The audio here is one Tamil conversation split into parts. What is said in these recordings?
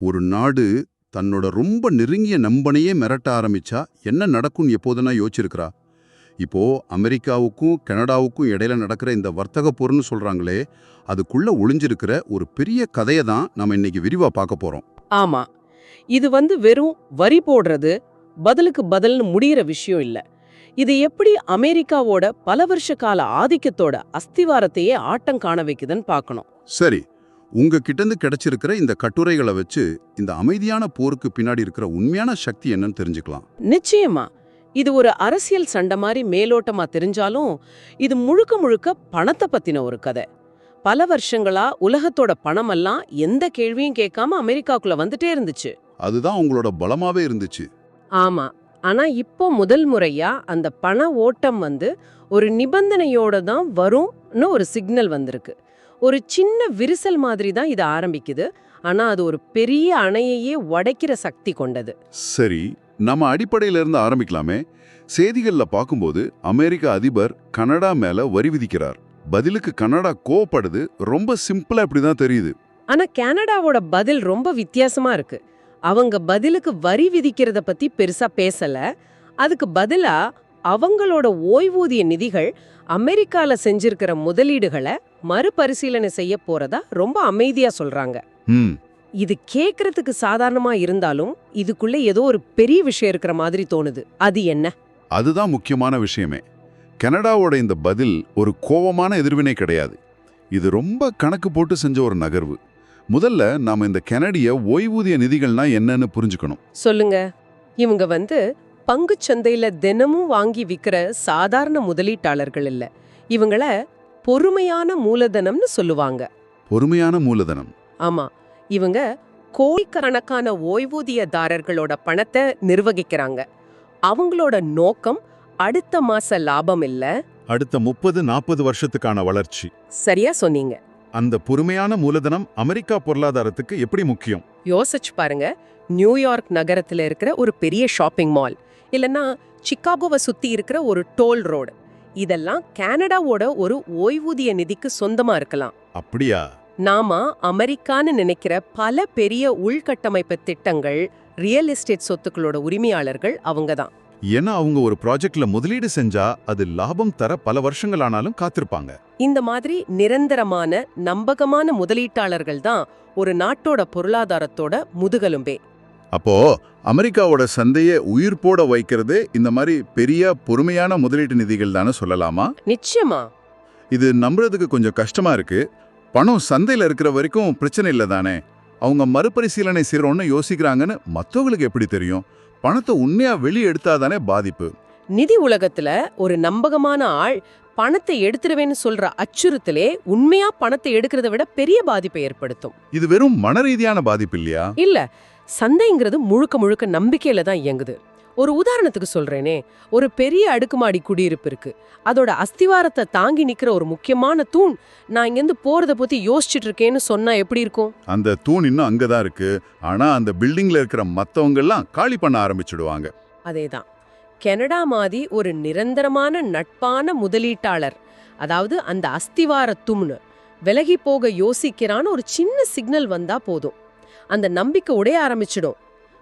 ஒரு நாடு தன்னோட ரொம்ப நெருங்கிய நண்பனையே மிரட்ட ஆரம்பிச்சா என்ன நடக்கும்னு எப்போதுனா யோசிச்சிருக்கிறா? இப்போ அமெரிக்காவுக்கும் கனடாவுக்கும் இடையில நடக்கிற இந்த வர்த்தக போர்னு சொல்றாங்களே அதுக்குள்ள ஒளிஞ்சிருக்கிற ஒரு பெரிய கதையை தான் நம்ம இன்னைக்கு விரிவா பார்க்க போறோம். ஆமா. இது வந்து வெறும் வரி போடுறது பதிலுக்கு பதில்னு முடியிற விஷயம் இல்ல. இது எப்படி அமெரிக்காவோட பல வருஷ கால ஆதிக்கத்தோட அஸ்திவாரத்தையே ஆட்டம் காண வைக்குதுன்னு பார்க்கணும். சரி உங்க கிட்டேருந்து கிடைச்சிருக்கிற இந்த கட்டுரைகளை வச்சு இந்த அமைதியான போருக்கு பின்னாடி இருக்கிற உண்மையான சக்தி என்னன்னு தெரிஞ்சுக்கலாம். நிச்சயமா. இது ஒரு அரசியல் சண்டை மாதிரி மேலோட்டமா தெரிஞ்சாலும் இது முழுக்க முழுக்க பணத்தை பத்தின ஒரு கதை. பல வருஷங்களா உலகத்தோட பணமெல்லாம் எந்த கேள்வியும் கேட்காம அமெரிக்காக்குள்ள வந்துட்டே இருந்துச்சு. அதுதான் உங்களோட பலமாவே இருந்துச்சு. ஆமா. ஆனா இப்போ முதல் முறையா அந்த பண ஓட்டம் வந்து ஒரு நிபந்தனையோட தான் வரும்னு ஒரு சிக்னல் வந்திருக்கு. ஒரு சின்ன விரிசல் மாதிரி தான் இது ஆரம்பிக்குது. ஆனா அது ஒரு பெரிய அணையையே உடைக்கிற சக்தி கொண்டது. சரி நம்ம அடிப்படையில இருந்து ஆரம்பிக்கலாமே. செய்திகள்ல பார்க்கும்போது அமெரிக்க அதிபர் கனடா மேல வரி விதிக்கிறார். பதிலுக்கு கனடா கோவப்படுது. ரொம்ப சிம்பிளா இப்படிதான் தெரியுது. ஆனா கனடாவோட பதில் ரொம்ப வித்தியாசமா இருக்கு. அவங்க பதிலுக்கு வரி விதிக்கிறத பத்தி பெருசா பேசல. அதுக்கு பதிலா அவங்களோட ஓய்வூதிய நிதிகள் அமெரிக்கால செஞ்சிருக்கிற முதலீடுகளை மறுபரிசீலனை செய்ய போறதா ரொம்ப அமைதியா சொல்றாங்க. ம். இது கேக்குறதுக்கு சாதாரணமா இருந்தாலும் இதுக்குள்ள ஏதோ ஒரு பெரிய விஷயம் இருக்கிற மாதிரி தோணுது. அது என்ன? அதுதான் முக்கியமான விஷயமே. கனடாவோட இந்த பதில் ஒரு கோவமான எதிர்வினை கிடையாது. இது ரொம்ப கணக்கு போட்டு செஞ்ச ஒரு நகர்வு. முதல்ல நாம இந்த கனடிய ஓய்வூதிய நிதிகள்னா என்னன்னு புரிஞ்சுக்கணும். சொல்லுங்க. இவங்க வந்து பங்குச் சந்தையில தினமும் வாங்கி விக்கிற சாதாரண முதலீட்டாளர்கள் இல்ல. இவங்கள பொறுமையான மூலதனம்னு சொல்லுவாங்க. பொறுமையான மூலதனம். ஆமா. இவங்க கோடிக்கணக்கான ஓய்வூதியதாரர்களோட பணத்தை நிர்வகிக்கிறாங்க. அவங்களோட நோக்கம் அடுத்த மாச லாபம் இல்ல. அடுத்த முப்பது நாற்பது வருஷத்துக்கான வளர்ச்சி. சரியா சொன்னீங்க. அந்த பொறுமையான மூலதனம் அமெரிக்கா பொருளாதாரத்துக்கு எப்படி முக்கியம்? யோசிச்சு பாருங்க. நியூயார்க் நகரத்துல இருக்கிற ஒரு பெரிய ஷாப்பிங் மால். இல்லனா சிக்காகோவை சுத்தி இருக்கிற ஒரு டோல் ரோடு. இதெல்லாம் கனடாவோட ஒரு ஓய்வூதிய நிதிக்கு சொந்தமா இருக்கலாம். அப்படியா? நாம அமெரிக்கான்னு நினைக்கிற பல பெரிய உள்கட்டமைப்பு திட்டங்கள் ரியல் எஸ்டேட் சொத்துக்களோட உரிமையாளர்கள் அவங்க தான். ஏன்னா அவங்க ஒரு ப்ராஜெக்ட்ல முதலீடு செஞ்சா அது லாபம் தர பல வருஷங்கள் ஆனாலும் காத்திருப்பாங்க. இந்த மாதிரி நிரந்தரமான நம்பகமான முதலீட்டாளர்கள் தான் ஒரு நாட்டோட பொருளாதாரத்தோட முதுகெலும்பே. அப்போ அமெரிக்காவோட சந்தையை உயிர் போட வைக்கிறது இந்த மாதிரி பெரிய பொறுமையான முதலீட்டு நிதிகள் தானே சொல்லலாமா? நிச்சயமா. இது நம்புறதுக்கு கொஞ்சம் கஷ்டமா இருக்கு. பணம் சந்தையில இருக்கிற வரைக்கும் பிரச்சனை இல்லை தானே. அவங்க மறுபரிசீலனை செய்யறோன்னு யோசிக்கிறாங்கன்னு மத்தவங்களுக்கு எப்படி தெரியும்? பணத்தை உண்மையா வெளியே எடுத்தாதானே பாதிப்பு. நிதி உலகத்துல ஒரு நம்பகமான ஆள் பணத்தை எடுத்துருவேன்னு சொல்ற அச்சுறுத்தலே உண்மையா பணத்தை எடுக்கிறத விட பெரிய பாதிப்பை ஏற்படுத்தும். இது வெறும் மனரீதியான பாதிப்பு இல்லையா? இல்ல. சந்தைங்கிறது முழுக்க முழுக்க நம்பிக்கையில தான் இயங்குது. ஒரு உதாரணத்துக்கு சொல்றேனே ஒரு பெரிய அடுக்குமாடி குடியிருப்பு இருக்கு. அதோட அஸ்திவாரத்தை தாங்கி நிக்கிற ஒரு முக்கியமான தூண். நான் இங்கிருந்து போறத பத்தி யோசிச்சுட்டு இருக்கேன்னு சொன்னா எப்படி இருக்கும்? அந்த தூண் இன்னும் அங்கதான் இருக்கு. ஆனா அந்த பில்டிங்ல இருக்கிற மத்தவங்க எல்லாம் காலி பண்ண ஆரம்பிச்சிடுவாங்க. அதேதான். கனடா மாதிரி ஒரு நிரந்தரமான நட்பான முதலீட்டாளர் அதாவது அந்த அஸ்திவார தும்னு விலகி போக யோசிக்கிறான்னு ஒரு சின்ன சிக்னல் வந்தா போதும். அந்த நம்பிக்கை உடைய ஆரம்பிச்சிடும்.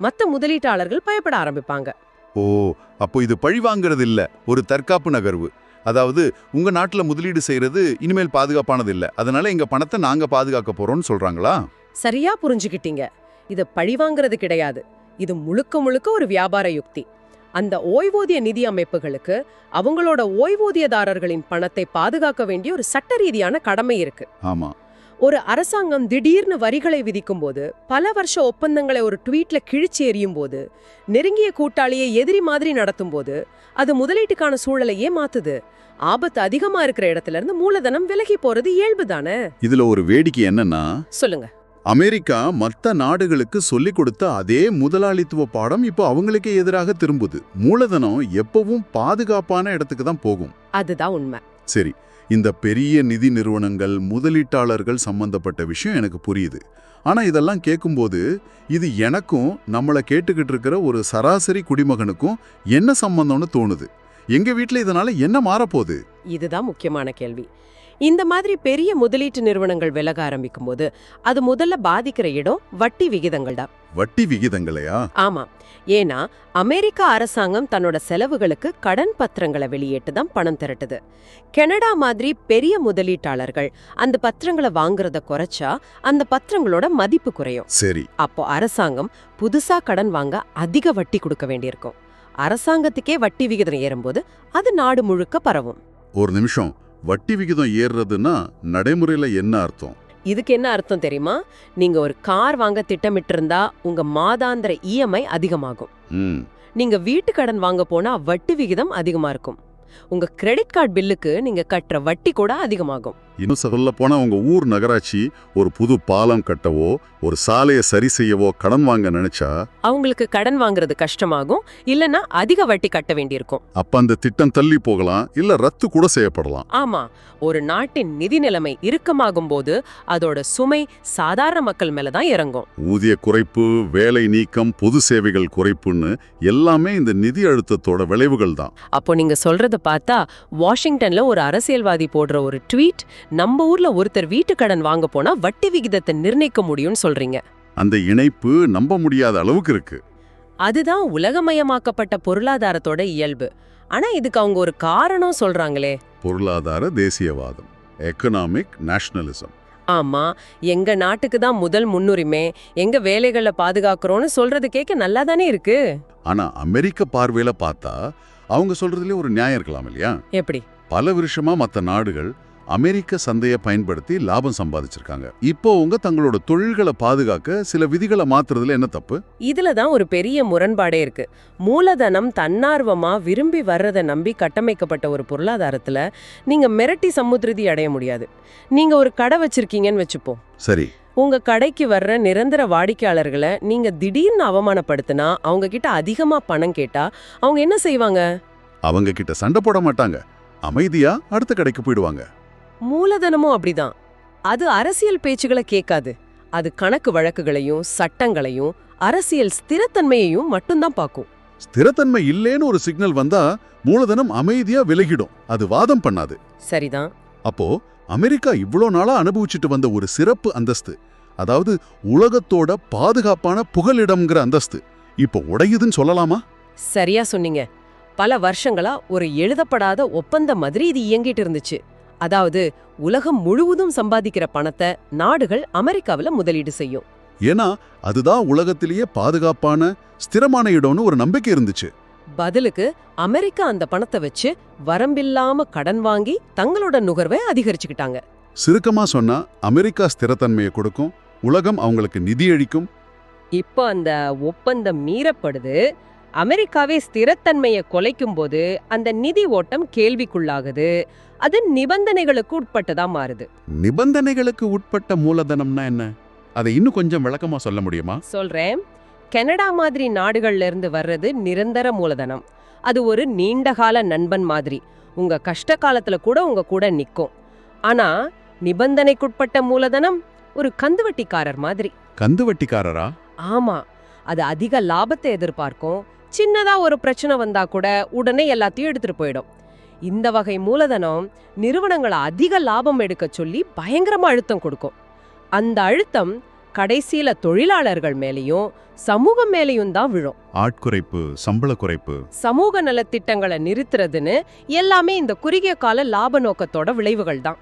மத்த முதலீட்டாளர்கள் பயப்பட ஆரம்பிப்பாங்க. ஓ அப்போ இது பழி வாங்குறது இல்ல ஒரு தற்காப்பு நகர்வு. அதாவது உங்க நாட்டுல முதலீடு செய்யறது இனிமேல் பாதுகாப்பானது இல்ல அதனால எங்க பணத்தை நாங்க பாதுகாக்க போறோம்னு சொல்றாங்களா? சரியா புரிஞ்சுக்கிட்டீங்க. இது பழிவாங்கிறது கிடையாது. இது முழுக்க முழுக்க ஒரு வியாபார யுக்தி. அந்த ஓய்வூதிய நிதி அமைப்புகளுக்கு அவங்களோட ஓய்வூதியதாரர்களின் பணத்தை பாதுகாக்க வேண்டிய ஒரு சட்ட ரீதியான கடமை இருக்கு. ஆமா. ஒரு அரசாங்கம் திடீர்னு வரிகளை விதிக்கும் போது பல வருஷ ஒப்பந்தங்களை ஒரு ட்வீட்ல கிழிச்சு எறியும் போது நெருங்கிய கூட்டாளியை எதிரி மாதிரி நடத்தும் போது அது முதலீட்டுக்கான சூழலையே மாத்துது. ஆபத்து அதிகமா இருக்கிற இடத்துல இருந்து மூலதனம் விலகி போறது இயல்பு தானே? இதுல ஒரு வேடிக்கை என்னன்னா சொல்லுங்க. அமெரிக்கா மற்ற நாடுகளுக்கு சொல்லிக் கொடுத்த அதே முதலாளித்துவ பாடம் இப்போ அவங்களுக்கே எதிராக திரும்புது. மூலதனம் எப்பவும் பாதுகாப்பான இடத்துக்கு தான் போகும். அதுதான் உண்மை. சரி இந்த பெரிய நிதி நிறுவனங்கள் முதலீட்டாளர்கள் சம்பந்தப்பட்ட விஷயம் எனக்கு புரியுது. ஆனால் இதெல்லாம் கேட்கும்போது இது எனக்கும் நம்மளை கேட்டுக்கிட்டு இருக்கிற ஒரு சராசரி குடிமகனுக்கும் என்ன சம்பந்தம்னு தோணுது. எங்கள் வீட்டில் இதனால் என்ன மாறப்போகுது? இதுதான் முக்கியமான கேள்வி. இந்த மாதிரி பெரிய முதலீட்டு நிறுவனங்கள் விலக ஆரம்பிக்கும் போது அது முதல்ல பாதிக்கிற இடம் வட்டி விகிதங்கள் தான். வட்டி விகிதங்களையா? ஆமா. ஏன்னா அமெரிக்கா அரசாங்கம் தன்னோட செலவுகளுக்கு கடன் பத்திரங்களை வெளியிட்டு தான் பணம் திரட்டுது. கனடா மாதிரி பெரிய முதலீட்டாளர்கள் அந்த பத்திரங்களை வாங்குறத குறைச்சா அந்த பத்திரங்களோட மதிப்பு குறையும். சரி. அப்போ அரசாங்கம் புதுசா கடன் வாங்க அதிக வட்டி கொடுக்க வேண்டியிருக்கும். அரசாங்கத்துக்கே வட்டி விகிதம் ஏறும்போது அது நாடு முழுக்க பரவும். ஒரு நிமிஷம். வட்டி விகிதம் ஏறுறதுன்னா நடைமுறையில என்ன அர்த்தம்? இதுக்கு என்ன அர்த்தம் தெரியுமா? நீங்க ஒரு கார் வாங்க திட்டமிட்டிருந்தா உங்க மாதாந்திர இஎம்ஐ அதிகமாகும். ம். நீங்க வீட்டு கடன் வாங்க போனா வட்டி விகிதம் அதிகமா இருக்கும். உங்க கிரெடிட் கார்டு பில்லுக்கு நீங்க கட்டுற வட்டி கூட அதிகமாகும். இன்னும் சொல்ல போனா உங்க ஊர் நகராட்சி ஒரு புது பாலம் கட்டவோ ஒரு சாலையை சரி செய்யவோ கடன் வாங்க நினைச்சா? அவங்களுக்கு கடன் வாங்குறது கஷ்டமாகும். இல்லனா அதிக வட்டி கட்ட வேண்டியிருக்கும். அப்ப அந்த திட்டம் தள்ளி போகலாம் இல்ல ரத்து கூட செய்யப்படலாம். ஆமா ஒரு நாட்டின் நிதி நிலைமை இறுக்கமாகும் போது அதோட சுமை சாதாரண மக்கள் மேல தான் இறங்கும். ஊதிய குறைப்பு வேலை நீக்கம் பொது சேவைகள் குறைப்புன்னு எல்லாமே இந்த நிதி அழுத்தத்தோட விளைவுகள் தான். அப்போ நீங்க சொல்றத பார்த்தா வாஷிங்டன்ல ஒரு அரசியல்வாதி போடுற ஒரு ட்வீட் நம்ம ஊர்ல ஒருத்தர் வீட்டு கடன் வாங்க போனா வட்டி விகிதத்தை நிர்ணயிக்க முடியும்னு சொல்றீங்க. அந்த இணைப்பு நம்ப முடியாத அளவுக்கு இருக்கு. அதுதான் உலகமயமாக்கப்பட்ட பொருளாதாரத்தோட இயல்பு. ஆனா இதுக்கு அவங்க ஒரு காரணம் சொல்றாங்களே. பொருளாதார தேசியவாதம் எக்கனாமிக் நேஷனலிசம் ஆமா எங்க நாட்டுக்கு தான் முதல் முன்னுரிமை எங்க வேலைகளை பாதுகாக்கிறோம்னு சொல்றது கேட்க நல்லா தானே இருக்கு? ஆனா அமெரிக்க பார்வையில பார்த்தா அவங்க சொல்றதுலயே ஒரு நியாயம் இருக்கலாம் இல்லையா? எப்படி? பல வருஷமா மத்த நாடுகள் அமெரிக்க சந்தையை பயன்படுத்தி லாபம் சம்பாதிச்சிருக்காங்க. இப்போ அவங்க தங்களோட தொழில்களை பாதுகாக்க சில விதிகளை மாத்துறதுல என்ன தப்பு? இதுல தான் ஒரு பெரிய முரண்பாடே இருக்கு. மூலதனம் தன்னார்வமா விரும்பி வர்றதை நம்பி கட்டமைக்கப்பட்ட ஒரு பொருளாதாரத்துல நீங்க மிரட்டி சமுத்திருதி அடைய முடியாது. நீங்க ஒரு கடை வச்சிருக்கீங்கன்னு வச்சுப்போம். சரி. உங்க கடைக்கு வர்ற நிரந்தர வாடிக்கையாளர்களை நீங்க திடீர்னு அவமானப்படுத்தினா அவங்க கிட்ட அதிகமா பணம் கேட்டா அவங்க என்ன செய்வாங்க? அவங்க கிட்ட சண்டை போட மாட்டாங்க. அமைதியா அடுத்த கடைக்கு போயிடுவாங்க. மூலதனமும் அப்படிதான். அது அரசியல் பேச்சுகளை கேட்காது. அது கணக்கு வழக்குகளையும் சட்டங்களையும் அரசியல் ஸ்திரத்தன்மையையும் மட்டும்தான் பார்க்கும். ஸ்திரத்தன்மை இல்லேன்னு ஒரு சிக்னல் வந்தா மூலதனம் அமைதியா விலகிடும். அது வாதம் பண்ணாது. சரிதான். அப்போ அமெரிக்கா இவ்ளோ நாளா அனுபவிச்சுட்டு வந்த ஒரு சிறப்பு அந்தஸ்து அதாவது உலகத்தோட பாதுகாப்பான புகலிடம்ங்கிற அந்தஸ்து இப்போ உடையுதுன்னு சொல்லலாமா? சரியா சொன்னீங்க. பல வருஷங்களா ஒரு எழுதப்படாத ஒப்பந்தம் மாதிரி இது இயங்கிட்டு இருந்துச்சு. அதாவது உலகம் முழுவதும் சம்பாதிக்கிற பணத்தை நாடுகள் அமெரிக்காவுல முதலீடு செய்யும். ஏன்னா அதுதான் உலகத்திலேயே பாதுகாப்பான ஸ்திரமான இடம்னு ஒரு நம்பிக்கை இருந்துச்சு. பதிலுக்கு அமெரிக்கா அந்த பணத்தை வச்சு வரம்பில்லாம கடன் வாங்கி தங்களோட நுகர்வை அதிகரிச்சுக்கிட்டாங்க. சுருக்கமா சொன்னா அமெரிக்கா ஸ்திரத்தன்மையை கொடுக்கும் உலகம் அவங்களுக்கு நிதி அளிக்கும். இப்போ அந்த ஒப்பந்தம் மீறப்படுது. அமெரிக்காவே ஸ்திரத்தன்மையை குலைக்கும் போது அந்த நிதி ஓட்டம் கேள்விக்குள்ளாகுது. அது நிபந்தனைகளுக்கு உட்பட்டதா மாறுது. நிபந்தனைகளுக்கு உட்பட்ட மூலதனம்னா என்ன? அதை இன்னும் கொஞ்சம் விளக்கமா சொல்ல முடியுமா? சொல்றேன். கனடா மாதிரி நாடுகள்ல இருந்து வர்றது நிரந்தர மூலதனம். அது ஒரு நீண்டகால நண்பன் மாதிரி. உங்க கஷ்ட காலத்துல கூட உங்க கூட நிக்கும். ஆனா நிபந்தனைக்குட்பட்ட மூலதனம் ஒரு கந்துவட்டிக்காரர் மாதிரி. கந்து வட்டிக்காரரா ஆமா. அது அதிக லாபத்தை எதிர்பார்க்கும். சின்னதா ஒரு பிரச்சனை வந்தா கூட உடனே எல்லாத்தையும் எடுத்துட்டு போயிடும். இந்த வகை மூலதனம் நிறுவனங்களை அதிக லாபம் எடுக்க சொல்லி பயங்கரமா அழுத்தம் கொடுக்கும். அந்த அழுத்தம் கடைசியில தொழிலாளர்கள் மேலேயும் சமூகம் மேலேயும் தான் விழும். ஆட்குறைப்பு சம்பள குறைப்பு. சமூக நலத்திட்டங்களை நிறுத்துறதுன்னு எல்லாமே இந்த குறுகிய கால லாப நோக்கத்தோட விளைவுகள் தான்.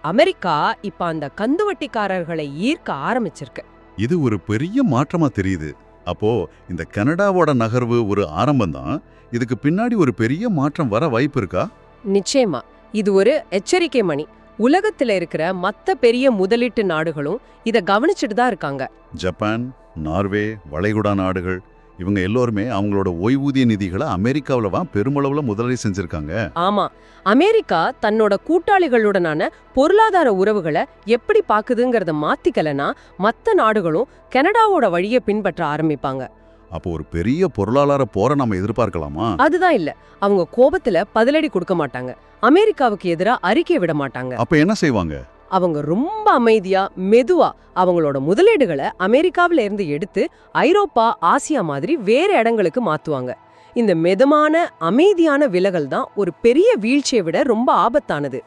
அமெரிக்கா இப்ப அந்த கந்துவட்டிக்காரர்களை ஈர்க்க ஆரம்பிச்சிருக்கு. இது ஒரு பெரிய மாற்றமா தெரியுது. அப்போ இந்த கனடாவோட நகர்வு ஒரு ஆரம்பம்தான் இதுக்கு பின்னாடி ஒரு பெரிய மாற்றம் வர வாய்ப்பு இருக்கா? நிச்சயமா. இது ஒரு எச்சரிக்கை மணி. உலகத்துல இருக்கிற மத்த பெரிய முதலீட்டு நாடுகளும் இத கவனிச்சுட்டு தான் இருக்காங்க. ஜப்பான் நார்வே வளைகுடா நாடுகள் இவங்க எல்லோருமே அவங்களோட ஓய்வூதிய நிதிகளை அமெரிக்காவில் தான் பெருமளவுல முதலீடு செஞ்சிருக்காங்க. ஆமா. அமெரிக்கா தன்னோட கூட்டாளிகளுடனான பொருளாதார உறவுகளை எப்படி பாக்குதுங்கறத மாத்திக்கலனா மத்த நாடுகளும் கனடாவோட வழியை பின்பற்ற ஆரம்பிப்பாங்க. அப்போ ஒரு பெரிய பொருளாதார போரை நம்ம எதிர்பார்க்கலாமா? அதுதான் இல்ல. அவங்க கோபத்துல பதிலடி கொடுக்க மாட்டாங்க. அமெரிக்காவுக்கு எதிரா அறிக்கை விட மாட்டாங்க. அப்ப என்ன செய்வாங்க? அவங்க ரொம்ப அமைதியா மெதுவா அவங்களோட முதலீடுகளை அமெரிக்காவில இருந்து எடுத்து ஐரோப்பா ஆசியா மாதிரி வேற இடங்களுக்கு மாத்துவாங்க. இந்த மெதுமான அமைதியான விலகல் தான் ஒரு பெரிய வீழ்ச்சியை விட ரொம்ப ஆபத்தானது.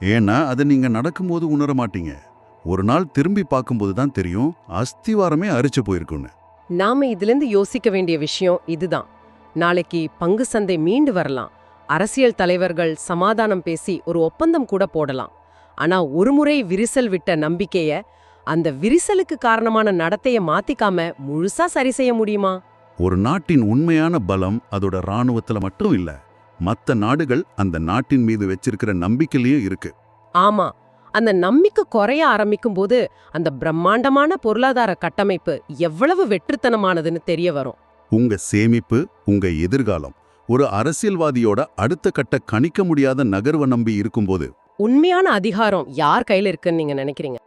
ஏன்னா அதை நீங்க நடக்கும்போது உணர மாட்டீங்க ஒரு நாள் திரும்பி பார்க்கும்போது தான் தெரியும் அஸ்திவாரமே அரிச்சு போயிருக்குன்னு நாம இதிலிருந்து யோசிக்க வேண்டிய விஷயம் இதுதான். நாளைக்கு பங்கு சந்தை மீண்டு வரலாம். அரசியல் தலைவர்கள் சமாதானம் பேசி ஒரு ஒப்பந்தம் கூட போடலாம். ஆனா ஒருமுறை விரிசல் விட்ட நம்பிக்கைய அந்த விரிசலுக்கு காரணமான நடத்தைய மாத்திக்காம முழுசா சரி செய்ய முடியுமா? ஒரு நாட்டின் உண்மையான பலம் அதோட ராணுவத்துல மட்டும் இல்ல மத்த நாடுகள் அந்த நாட்டின் மீது வச்சிருக்கிற நம்பிக்கையிலயும் இருக்கு. ஆமா. அந்த நம்பிக்கை குறைய ஆரம்பிக்கும் போது அந்த பிரம்மாண்டமான பொருளாதார கட்டமைப்பு எவ்வளவு வெற்றுத்தனமானதுன்னு தெரிய வரும். உங்க சேமிப்பு உங்க எதிர்காலம் ஒரு அரசியல்வாதியோட அடுத்த கட்ட கணிக்க முடியாத நகர்வை நம்பி இருக்கும்போது உண்மையான அதிகாரம் யார் கையில இருக்குன்னு நீங்க நினைக்கிறீங்க?